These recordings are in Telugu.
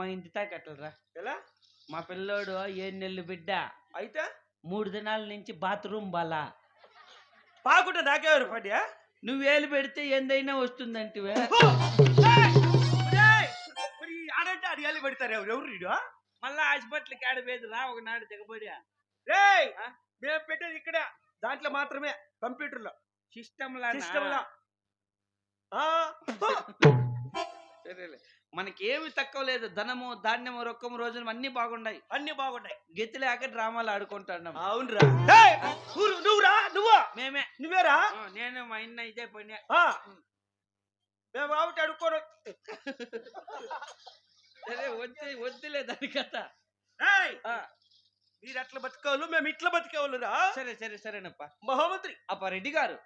మా ఇంటి తాకట్లరా. ఎలా? మా పిల్లోడు ఏడు నెలలు బిడ్డ. అయితే? మూడు దినాల నుంచి బాత్రూమ్ బలా. పాకుంటే నాకెవరు పడ్డా నువ్వేలు పెడితే ఏందైనా వస్తుందంటివే. ఆడంటే పెడతారు ఎవరు? ఎవరు వీడు? మళ్ళా హాస్పిటల్కి ఆడబేది రా ఒకనాడు దిగబడి రేయ్! ఆ? మేము పెట్టేది ఇక్కడ. దాంట్లో మాత్రమే కంప్యూటర్లో సిస్టమ్ సిస్టమ్లో ఆ, సరేలే. మనకి ఏమి తక్కువ లేదు. ధనము ధాన్యము రొక్కము రోజులు అన్ని బాగున్నాయి. అన్ని బాగున్నాయి. గతి లేక డ్రామాలు ఆడుకుంటున్నాం. అవునురా. నువ్వురా? నువ్వా? మేమే. నువ్వేరా? నేను మా ఇన్న ఇదే పని ఆ. మేము కాబట్టి అడుక్కోను. సరే వద్దు వద్దులే దాని కథ. మీరు అట్లా బతికేవాళ్ళు? మేము ఇట్లా బతికేవాళ్ళురా. సరే సరే సరేనప్ప. మహామంత్రి. అప్ప రెడ్డి గారు.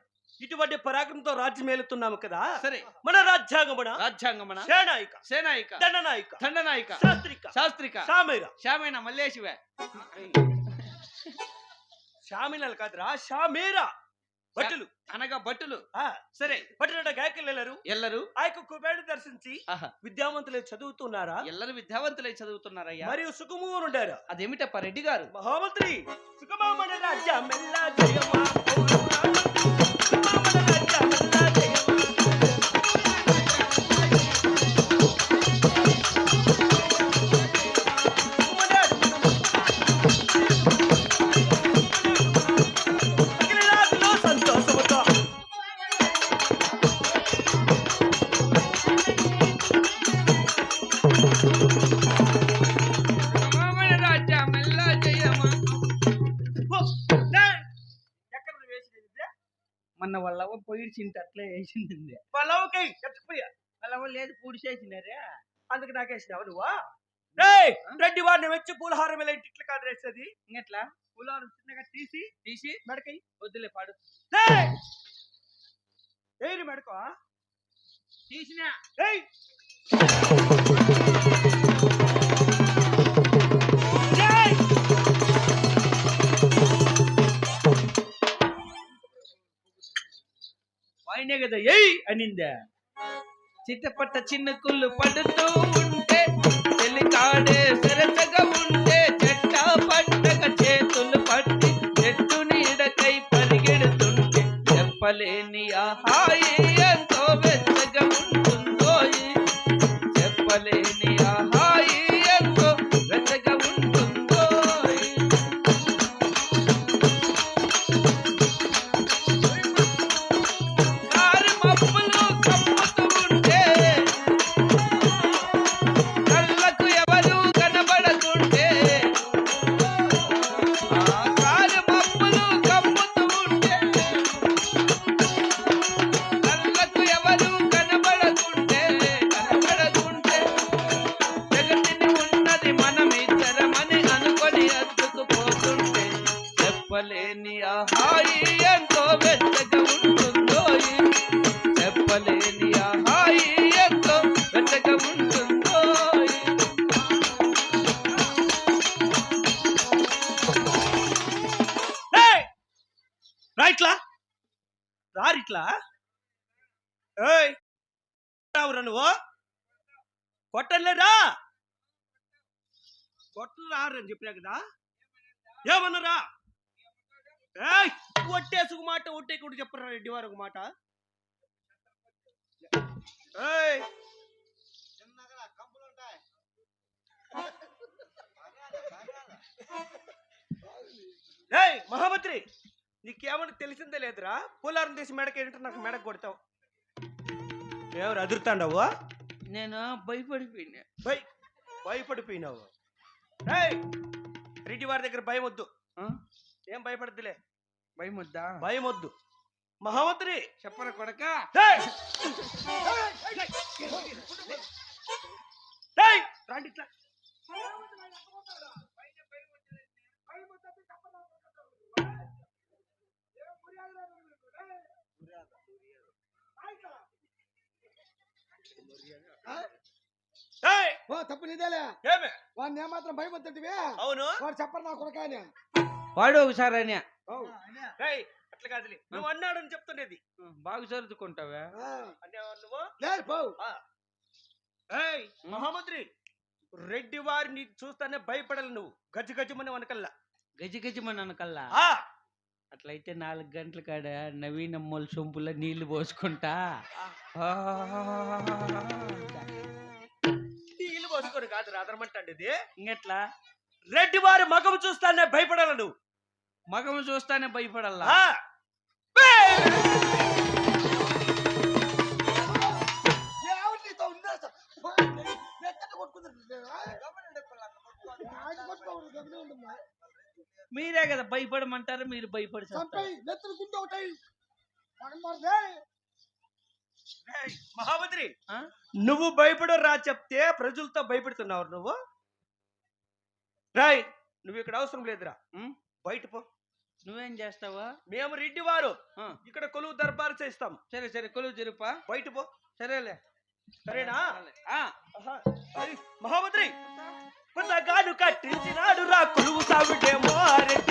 ఇటువంటి పరాక్రమంతో రాజ్యం ఏలుతున్నాము కదా? సరే. మన రాజ్యాంగమున? రాజ్యాంగమన? సేనాయిక. సేనాయిక. దండనాయిక. దండనాయిక. శాస్త్రిక. శాస్త్రిక. సామేర శ్యామైన మల్లేశివే. షామినల్ కాదురా షామేరా భటులు. అనగా భట్టులు ఆ, సరే. భటులట గాయకులు వెళ్ళరు ఎల్లరు. ఆ యొక్క కుబేరుని దర్శించి ఆహా. విద్యావంతులు చదువుతున్నారా? ఎల్లరు విద్యావంతులై చదువుతున్నారయ్యా. మరియు సుఖమూరు ఉండారు అదేమిటప్ప రెడ్డి గారు? మహామంత్రి సుఖమామణ రాజ్యం Thank you. వాళ్ళ పొయిడ్చింటి అట్లే వేసింది పల్లవకై ఎత్తుకుపోయా వాళ్ళ లేదు పూడిసేసినారే అందుకు నాకేసినావు నువ్వా? రెడ్డి వారిని వచ్చి పూలహారం ఇలా ఇంటి ఇట్లా కాదు వేసేది ఇంకెట్లా? పూలహారం చిన్నగా తీసి తీసి మెడకై వద్దులే పాడు. ఏరి మెడకో. తీసినా. ఆయనే కదా ఏయ్! అనిందా? చిట్టపట్ట చిన్న కుళ్ళు పడుతూ ఉంటే చెల్లికాడే సరసగా ఉంటే చెట్ట పట్టక చేతులు పట్టి చెట్టు నీడకై పరిగెడుతుంటే చెప్పలేని ఆ రారని చెప్పినా కదా? ఏమన్నారా ఒట్టేసుకు మాట ఒట్టే కూడా చెప్పరా రెడ్డి వారు ఒక మాట? మహామంత్రి నీకేమన్నా తెలిసిందే లేదురా? పూలారం తీసి మెడకి ఏంటో నాకు మెడకు కొడతావు. ఎవరు అదురుతాండవు? నేను? భయపడిపోయినా. భయ్ భయపడిపోయినావు. రెడ్డి వారి దగ్గర భయం వద్దు? ఏం భయపడద్దులే. భయం వద్దా భయం వద్దు మహామంత్రి! చెప్పరా కొడక! రండి ఇట్లా! తప్పు నీదేలే. ఏమే? వాడిని ఏమాత్రం భయపడుతుంటివే అవును. వాడు చెప్పరు నా కొడకాని. వాడు ఒకసారి అని ఏయ్, అట్లా కాదులే. నువ్వు అన్నాడని చెప్తున్నది. బాగా సర్దుకుంటావా? అంటే నువ్వు? లేదు ఏయ్ మహామంత్రి రెడ్డి వారిని చూస్తానే భయపడాలి నువ్వు. గజ్జి గజ్జమని వనకల్లా గజి గజిమని అనకల్లా? అట్లయితే నాలుగు గంటల కాడ నవీన్ అమ్మోళ్ళ సొంపులో నీళ్ళు పోసుకుంటా? పోసుకొని కాదు రాదరమంటే ఇది. ఇంకెట్లా? రెడ్డి వారి మగము చూస్తానే భయపడాలి నువ్వు మగము చూస్తానే కొట్టుకుంటుంది మీరే కదా భయపడమంటారు మీరు భయపడి మహామంత్రి ఆ? నువ్వు భయపడరా చెప్తే ప్రజలతో భయపెడుతున్నావు నువ్వు. రాయ్ నువ్వు ఇక్కడ అవసరం లేదురా? బయట పో. నువ్వేం చేస్తావా? మేము రెడ్డి వారు ఇక్కడ కొలువు దర్బారు చేస్తాం. సరే సరే కొలువు జరుపా బయట పో. సరేలే. సరేనా? మహామంత్రి కొత్తగాను కట్టించినాడు రా కొలువు సాగుడేమో రెడ్డి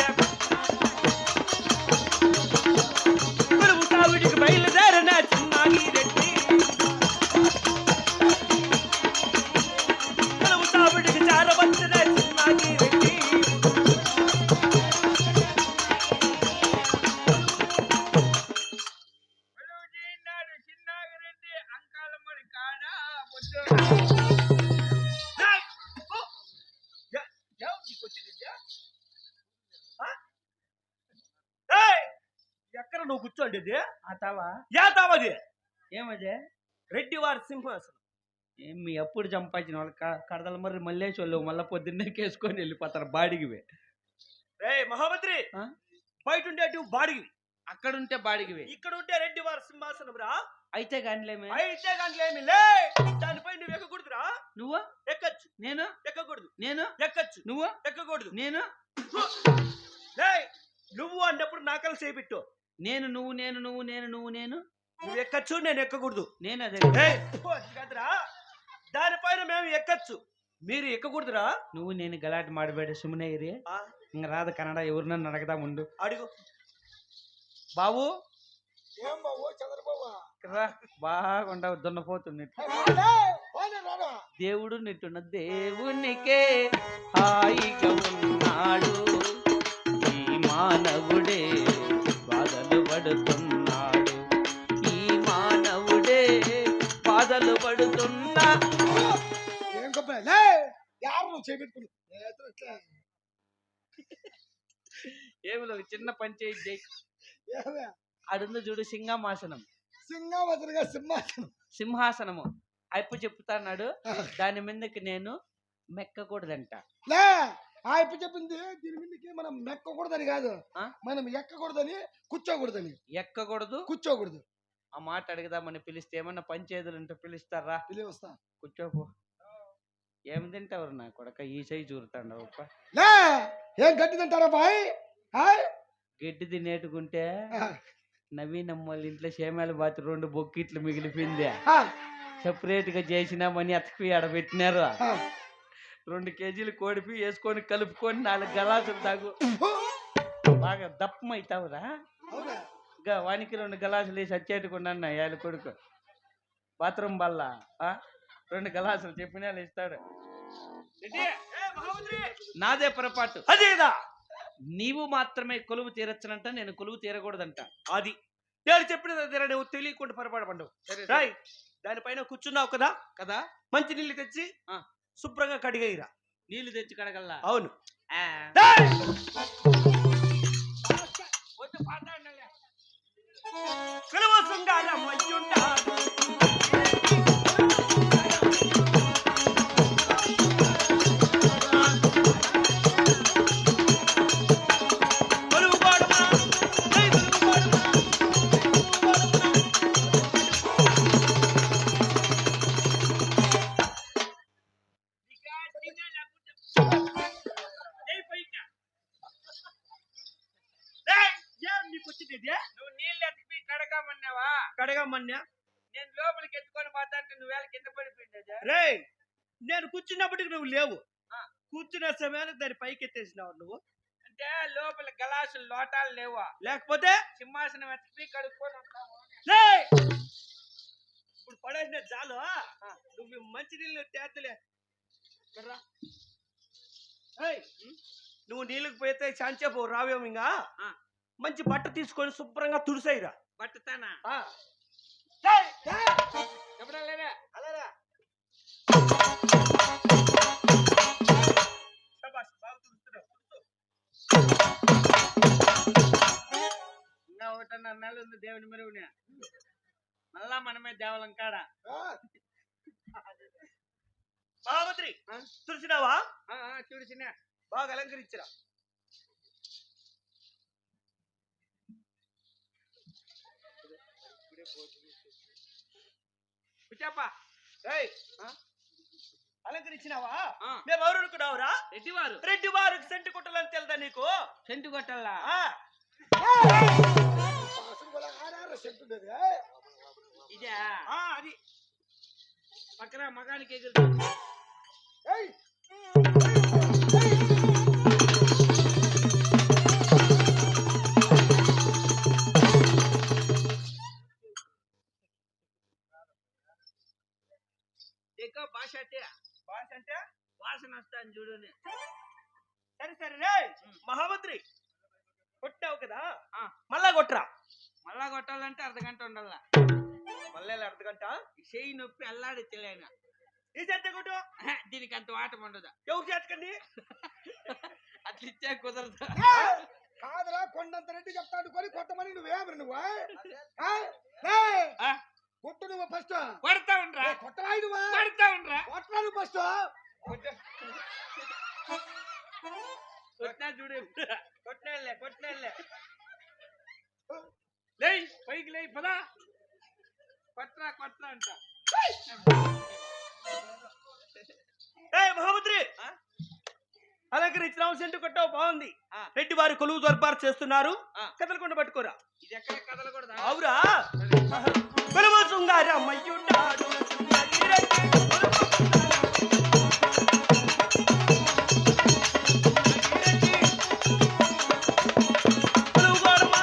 ఎక్కడ నువ్వు కూర్చోండి తావది ఏమదే రెడ్డి వారి సింహాసనం ఏం మీ అప్పుడు చంపాచిన వాళ్ళు కడదల మరి మల్లేసి వాళ్ళు మళ్ళీ పొద్దున్నే కేసుకొని వెళ్ళిపోతారు బాడికి రే మహామంత్రి? బయట ఉండేటి బాడిగి అక్కడుంటే బాడిగివి ఇక్కడ ఉంటే రెడ్డి వారి సింహాసనం రా. అయితే కానిలేమే. అయితే గంటలేమి లే! దానిపై నువ్వు ఎక్కకూడదురా నువ్వు? ఎక్కచ్చు. నేను? ఎక్కకూడదు. నేను? ఎక్కచ్చు. నువ్వు? ఎక్కకూడదు. నేను? లే! నువ్వు అన్నప్పుడు నాకలు చేపెట్టు. నేను నువ్వు నేను నువ్వు నేను నువ్వు నేను? నువ్వు ఎక్కచ్చు నేను ఎక్కకూడదు. నేను అదే. కాదురా. దానిపైన మేము ఎక్కచ్చు. మీరు ఎక్కకూడదురా. నువ్వు నేను గలాటి మాడబేడ సుమనేరి ఆ, ఇంక రాదు కన్నడ ఎవరినన్నా అడగదా ఉండు. అడుగు. బాబు? ఏం బాబు? చంద్రబాబు? ఇక్కడ రా బాగుండవు దున్నపోతుంది. దేవుడు నిట్టున్న దేవునికే హాయిగా ఉన్నాడు. ఈ మానవుడే బాధలు పడుతున్నాడు. ఈ మానవుడే బాధలు పడుతున్నా. ఏం గొప్ప లే! యారు నువ్వు చేపెట్టుకుని. ఏమి లేదు, చిన్న పంచాయతీ చేయి. అడుంది చూడు సింగమాసనం. సింహావతలుగా సింహాసనం. సింహాసనము. అప్పు చెప్తాన్నాడు దాని మీదకి నేను మెక్కకూడదంట. లే! ఆ ఇప్పుడు చెప్పింది దీని మీదకి మనం మెక్కకూడదని కాదు? మనం ఎక్కకూడదని కూర్చోకూడదని. ఎక్కకూడదు? కూర్చోకూడదు. ఆ మాట అడుగుదామని పిలిస్తే ఏమన్నా పంచాయతీలు ఉంటే పిలుస్తారా? పిలి వస్తా. కూర్చోపో ఏం తింటావు నా కొడక? ఈ సైజు చూరుతాండవు లే! ఏం తింటారా బాయ్? హాయ్ గడ్డి తినేటుకుంటే నవీన్ అమ్మోళ్ళ ఇంట్లో సేమాలు బాతి రెండు బొక్కిట్లు మిగిలిపోయింది. సెపరేట్గా చేసినామని అతకి ఆడ పెట్టినారు రెండు కేజీలు కోడిపి వేసుకొని కలుపుకొని నాలుగు గలాసులు తాగు. బాగా దప్పం అవుతావురా అవునా? ఇంకా వానికి రెండు గలాసులు వేసి వచ్చేటుకున్నా ఏళ్ళ కొడుకు. బాత్రూమ్ బల్ల? రెండు గలాసులు చెప్పిన వాళ్ళు ఇస్తాడు నాదే పొరపాటు. అదేదా? నీవు మాత్రమే కొలువు తీరచ్చనంట నేను కొలువు తీరకూడదంట. అది నేను చెప్పినది అదేరా నువ్వు తెలియకుండా పొరపాటు పండు రాయ్ దానిపైన కూర్చున్నావు కదా? కదా? మంచి నీళ్ళు తెచ్చి ఆ. శుభ్రంగా కడిగేయిరా. నీళ్ళు తెచ్చి కడగల్లా? అవును. ఆ. డేయ్! కడగమన్నా నేను లోపలికి ఎత్తుకొని పోతా అంటే నువ్వు వేళ కింద పడిపోయింది రే నేను కూర్చున్నప్పటికి నువ్వు లేవు. ఆ. కూర్చున్న సమయానికి దాన్ని పైకి ఎత్తేసినావు నువ్వు. అంటే లోపల గలాసులు లోటాలు లేవా? లేకపోతే? సింహాసనం ఎత్తిపి కడుక్కొని ఇప్పుడు పడేసిన చాలు. నువ్వు మంచి నీళ్ళు తేతలే ఏయ్, నువ్వు నీళ్ళకి పోతే శాంచేపు రావేమో ఇంకా ఆ. మంచి బట్ట తీసుకొని శుభ్రంగా తుడిసేయిరా. చెప్పలేదా శభాష్, బాగా తుడుస్తున్నావు. ఇంకా ఒకటిన్నర నెలలు ఉంది దేవుని మెరుగునే. మళ్ళా మనమే దేవలం కాడ. మహామంత్రి తుడిచినావా? చూడిసిన బాగా అలంకరించిరా. చెప్పా ఏయ్, అలంకరించినావా. మేము ఎవరు అనుకున్నావురా రెడ్డివారు రెడ్డి వారికి సెంటు కుట్టాలని తెలుదా నీకు? సెంటు ఉండేది ఇదే. అది. పక్కన మగానికి ఎగురు ఎక్కువ భాష అంటే? భాష అంటే? వాసన వస్తాను చూడని సరే సరే రే కొట్టావు కదా? ఆ. మళ్ళా కొట్టరా మళ్ళా కొట్టాలంటే అర్ధ గంట ఉండాల? మళ్ళీ అర్ధ గంట? ఈ చెయ్యి నొప్పి అల్లాడి తెలియన ఈ చేత కొట్టు దీనికి అంత వాటం ఉండదు? ఎవరు చేతకండి అట్లా ఇచ్చే కుదరదు. కాదురా కొండంత రెడ్డి చెప్తాడు కొని కొట్టమని నువ్వేమరి నువ్వు? కొట్టు నువ్వు ఫస్ట్ కొడతా ఉండరా. కొట్టరాయి నువ్వు? కొడతా ఉండరా. కొట్టరా నువ్వు ఫస్ట్ కొట్టినా చూడు. కొట్టినలే కొట్టినలే లేయ్ పైకి లేయ్ పదా. కొట్రా కొట్రా అంట. ఏ మహామంత్రి! ఆ? అలంకరించినావు సెంటు కొట్టావు బాగుంది. ఆ. రెడ్డి వారి కొలువు దర్బారు చేస్తున్నారు. ఆ. కదలకుండా పట్టుకోరా. ఇది ఎక్కడ కదలకూడదా అవురా. కొలువు శృంగారమయ్యున్నాడు శృంగగిరికి కొలువు గోడమా.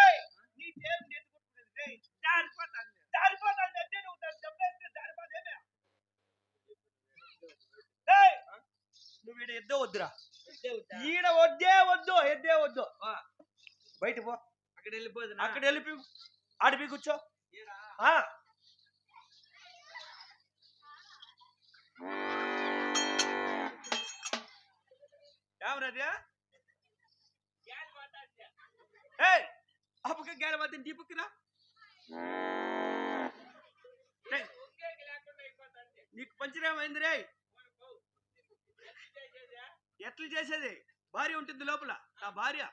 ఏయ్, నీ దేవుని ఎత్తుకుంటున్నది, ఏయ్, జారిపోతాను. జారిపోతాను అంటే నువ్వు దాన్ని దెబ్బేస్తే జారిపోదేమే? ఏయ్, నువ్వు ఈడ ఎద్దో వద్దురా ఈడ వద్దే వద్దు ఎద్దే వద్దు. బయట పో. అక్కడ వెళ్ళిపోదు అక్కడ వెళ్ళిపి ఆడిపి కూర్చో. పక్క గ్యాల మాత్రం ఏయ్, నీకు పంచరేమైంది రే ఎట్లా చేసేది? భార్య ఉంటుంది లోపల. నా భార్య.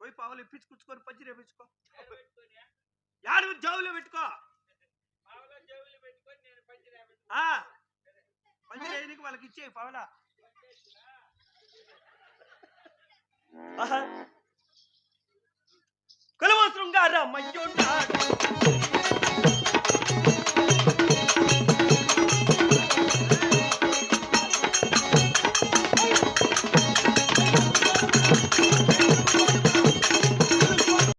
పోయి పావులు ఇప్పించుకుచ్చుకొని పంచర్ వేపించుకో యాడు జోబులో పెట్టుకో. ఆ. పంచర్ వేయడానికి వాళ్ళకి ఇచ్చే పావులా. కులవస్త్రంగా రమ్మయ్యున్నాడు